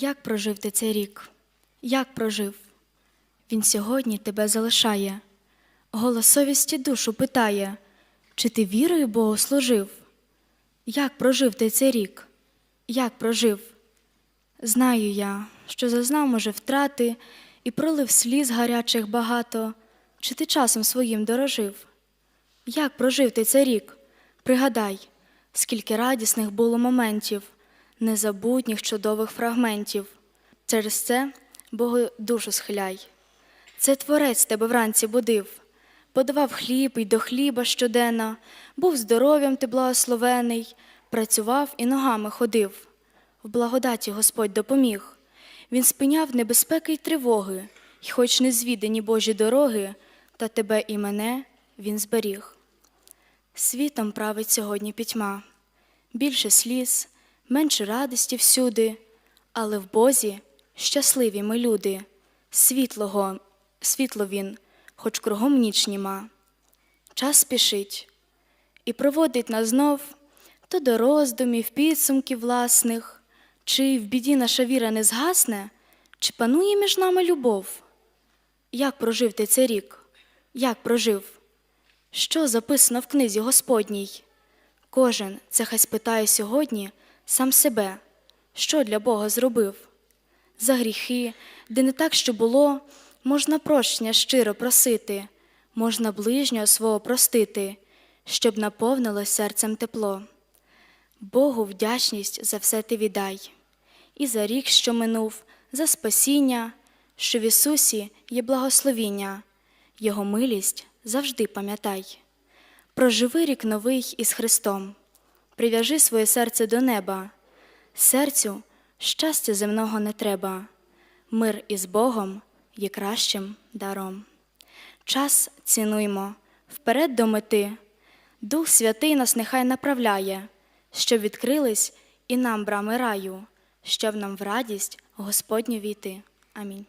Як прожив ти цей рік? Як прожив? Він сьогодні тебе залишає, голос совісті душу питає, чи ти вірою Богу служив? Як прожив ти цей рік? Як прожив? Знаю я, що зазнав, може, втрати і пролив сліз гарячих багато, чи ти часом своїм дорожив? Як прожив ти цей рік? Пригадай, скільки радісних було моментів, незабутніх чудових фрагментів. Через це Богу душу схиляй. Це творець тебе вранці будив, подавав хліб і до хліба щоденно, був здоров'ям ти благословений, працював і ногами ходив. В благодаті Господь допоміг. Він спиняв небезпеки й тривоги, й хоч не звідані Божі дороги, та тебе і мене він зберіг. Світом править сьогодні пітьма, більше сліз, менше радості всюди, але в Бозі щасливі ми люди, світлого, світло він, хоч кругом ніч німа. Час спішить і проводить нас знов то до роздумів, підсумків власних, чи в біді наша віра не згасне, чи панує між нами любов? Як прожив ти цей рік? Як прожив? Що записано в книзі Господній? Кожен це хай спитає сьогодні сам себе, що для Бога зробив. За гріхи, де не так, що було, можна прощення щиро просити, можна ближнього свого простити, щоб наповнилось серцем тепло. Богу вдячність за все ти віддай, і за рік, що минув, за спасіння, що в Ісусі є благословіння, Його милість завжди пам'ятай. Проживи рік новий із Христом, прив'яжи своє серце до неба, серцю щастя земного не треба, мир із Богом є кращим даром. Час цінуймо, вперед до мети, Дух Святий нас нехай направляє, щоб відкрились і нам брами раю, щоб нам в радість Господню війти. Амінь.